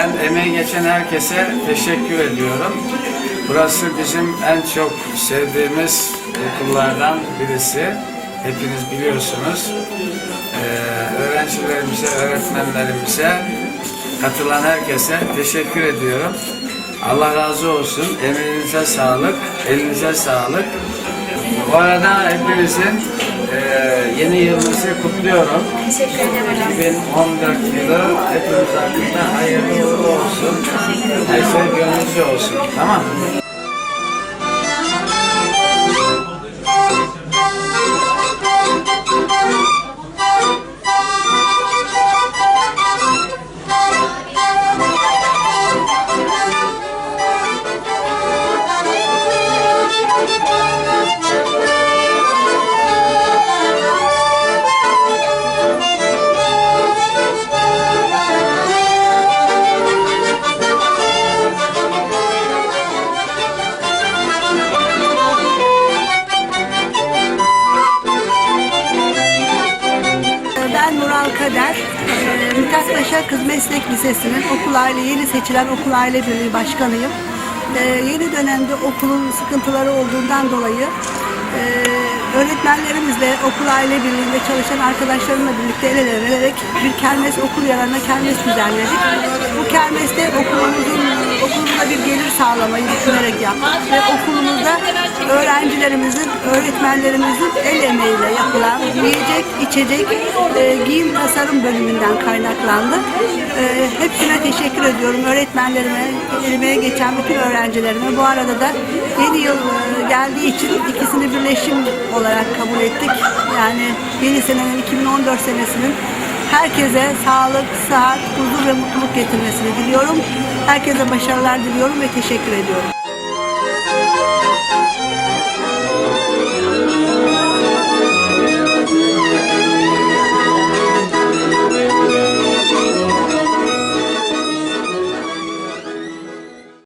emeği geçen herkese teşekkür ediyorum. Burası bizim en çok sevdiğimiz okullardan birisi. Hepiniz biliyorsunuz. Ee, öğrencilerimize, öğretmenlerimize, katılan herkese teşekkür ediyorum. Allah razı olsun. Emeğinize sağlık, elinize sağlık. Bu arada hepinizin eee, yeni yılınızı kutluyorum. Teşekkür ederim. 2014 yılı hepimiz hakkında hayırlı. Gönlünüzce olsun. Tamam Kader, e, Mithat Paşa Kız Meslek Lisesi'nin okul aile yeni seçilen okul aile birliği başkanıyım. E, yeni dönemde okulun sıkıntıları olduğundan dolayı e, öğretmenlerimizle okul aile birliğinde çalışan arkadaşlarımla birlikte el ele vererek bir kermes okul yararına kermes düzenledik. Bu kermeste okulumuzun okulumuza bir sağlamayı düşünerek yaptık ve okulumuzda öğrencilerimizin, öğretmenlerimizin el emeğiyle yapılan yiyecek, içecek, e, giyim tasarım bölümünden kaynaklandı. E, hepsine teşekkür ediyorum. Öğretmenlerime, elimeye geçen bütün öğrencilerime. Bu arada da yeni yıl e, geldiği için ikisini birleşim olarak kabul ettik. Yani yeni senenin 2014 senesinin herkese sağlık, sıhhat, huzur ve mutluluk getirmesini diliyorum. Herkese başarılar diliyorum ve teşekkür ediyorum.